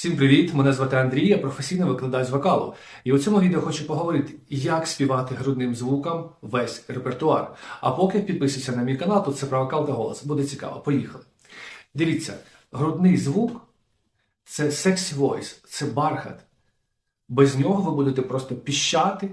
Всім привіт! Мене звати Андрій, я професійний викладач з вокалу. І у цьому відео хочу поговорити, як співати грудним звуком весь репертуар. А поки підписуйся на мій канал, тут це про вокал та голос. Буде цікаво. Поїхали. Дивіться, грудний звук це секс войс, це бархат. Без нього ви будете просто піщати,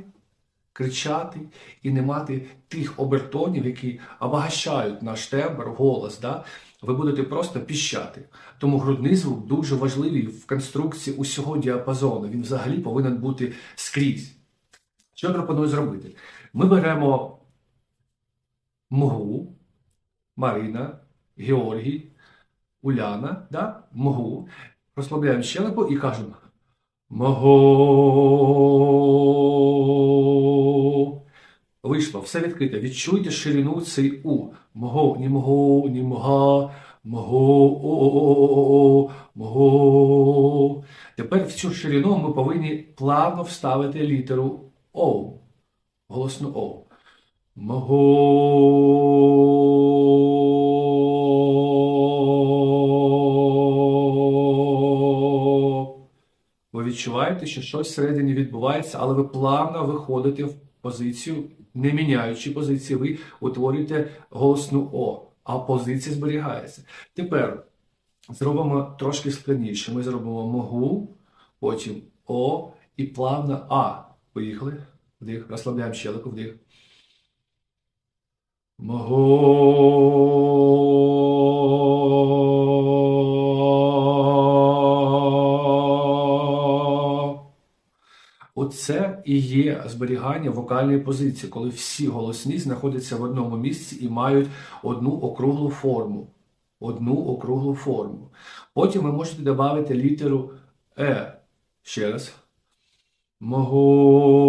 кричати і не мати тих обертонів, які обагащають наш тембр, голос. Да? Ви будете просто піщати. Тому грудний звук дуже важливий в конструкції усього діапазону. Він взагалі повинен бути скрізь. Що я пропоную зробити? Ми беремо мгу, Марина, Георгій, Уляна, да? мгу, розслабляємо щелепу і кажемо Мого. Все відкрите. Відчуйте ширину цей У. Мого, ні мого, ні мога, мого, о, мого. Тепер в цю ширину ми повинні плавно вставити літеру О. Голосну О. Мого. Відчуваєте, що щось всередині відбувається, але ви плавно виходите в позицію, не міняючи позиції, ви утворюєте голосну О, а позиція зберігається. Тепер зробимо трошки складніше. Ми зробимо могу, потім О і плавно А. Поїхали. Вдих, розслабляємо щелику, вдих. Мого. Оце і є зберігання вокальної позиції, коли всі голосні знаходяться в одному місці і мають одну округлу форму. Одну округлу форму. Потім ви можете додати літеру Е. Ще раз. Мого.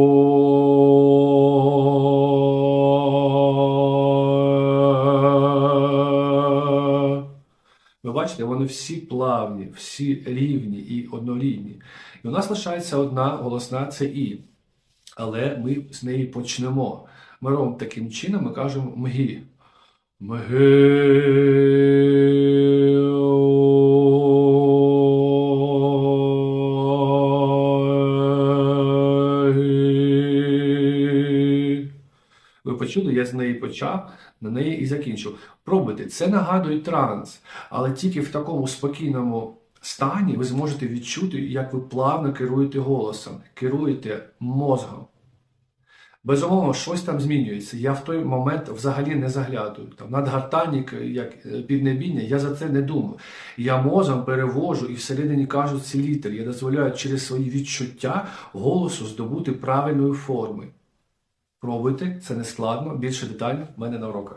Бачите, вони всі плавні, всі рівні і однорідні. І у нас лишається одна голосна це І. Але ми з неї почнемо. Ми робимо таким чином, ми кажемо мгі. Мги. Почули, я з неї почав, на неї і закінчив. Пробуйте, це нагадує транс, але тільки в такому спокійному стані ви зможете відчути, як ви плавно керуєте голосом, керуєте мозгом. Безумовно, щось там змінюється. Я в той момент взагалі не заглядую. Там надгартанік, як е, піднебіння, я за це не думаю. Я мозом перевожу і всередині кажу ці літери. Я дозволяю через свої відчуття голосу здобути правильної форми. Пробуйте, це не складно, більше детально в мене на уроках.